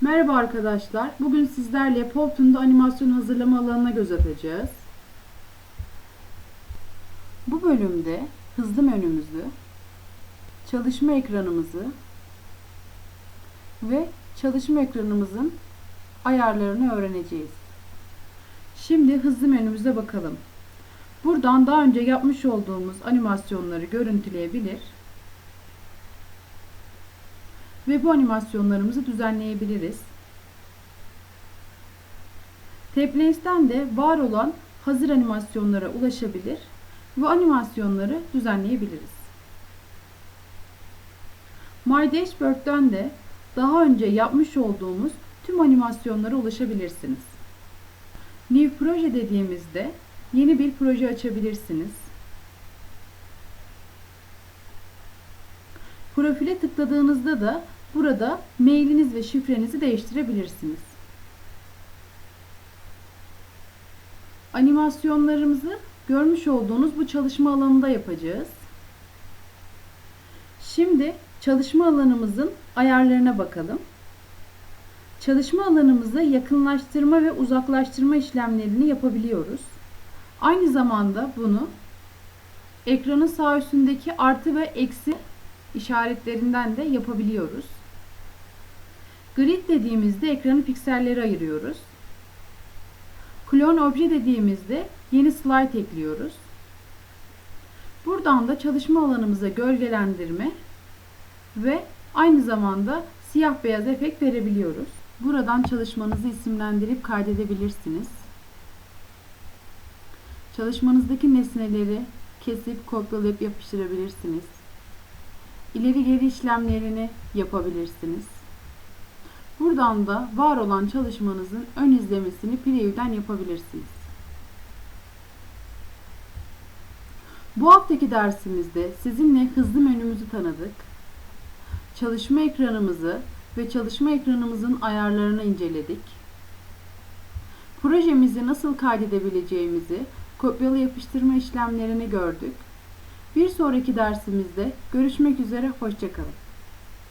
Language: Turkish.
Merhaba arkadaşlar. Bugün sizlerle Powtoon'da animasyon hazırlama alanına göz atacağız. Bu bölümde hızlı menümüzü, çalışma ekranımızı ve çalışma ekranımızın ayarlarını öğreneceğiz. Şimdi hızlı menümüze bakalım. Buradan daha önce yapmış olduğumuz animasyonları görüntüleyebilir ve bu animasyonlarımızı düzenleyebiliriz. Taplace'den de var olan hazır animasyonlara ulaşabilir ve animasyonları düzenleyebiliriz. My Dashboard'dan de daha önce yapmış olduğumuz tüm animasyonlara ulaşabilirsiniz. New Proje dediğimizde yeni bir proje açabilirsiniz. Profile tıkladığınızda da burada mailiniz ve şifrenizi değiştirebilirsiniz. Animasyonlarımızı görmüş olduğunuz bu çalışma alanında yapacağız. Şimdi çalışma alanımızın ayarlarına bakalım. Çalışma alanımızı yakınlaştırma ve uzaklaştırma işlemlerini yapabiliyoruz. Aynı zamanda bunu ekranın sağ üstündeki artı ve eksi işaretlerinden de yapabiliyoruz. Grid dediğimizde ekranı pikselleri ayırıyoruz. Clone obje dediğimizde yeni slide ekliyoruz. Buradan da çalışma alanımıza gölgelendirme ve aynı zamanda siyah beyaz efekt verebiliyoruz. Buradan çalışmanızı isimlendirip kaydedebilirsiniz. Çalışmanızdaki nesneleri kesip kopyalayıp yapıştırabilirsiniz. İleri geri işlemlerini yapabilirsiniz. Buradan da var olan çalışmanızın ön izlemesini preview'den yapabilirsiniz. Bu haftaki dersimizde sizinle hızlı menümüzü tanıdık. Çalışma ekranımızı ve çalışma ekranımızın ayarlarını inceledik. Projemizi nasıl kaydedebileceğimizi, kopyala yapıştırma işlemlerini gördük. Bir sonraki dersimizde görüşmek üzere, hoşçakalın.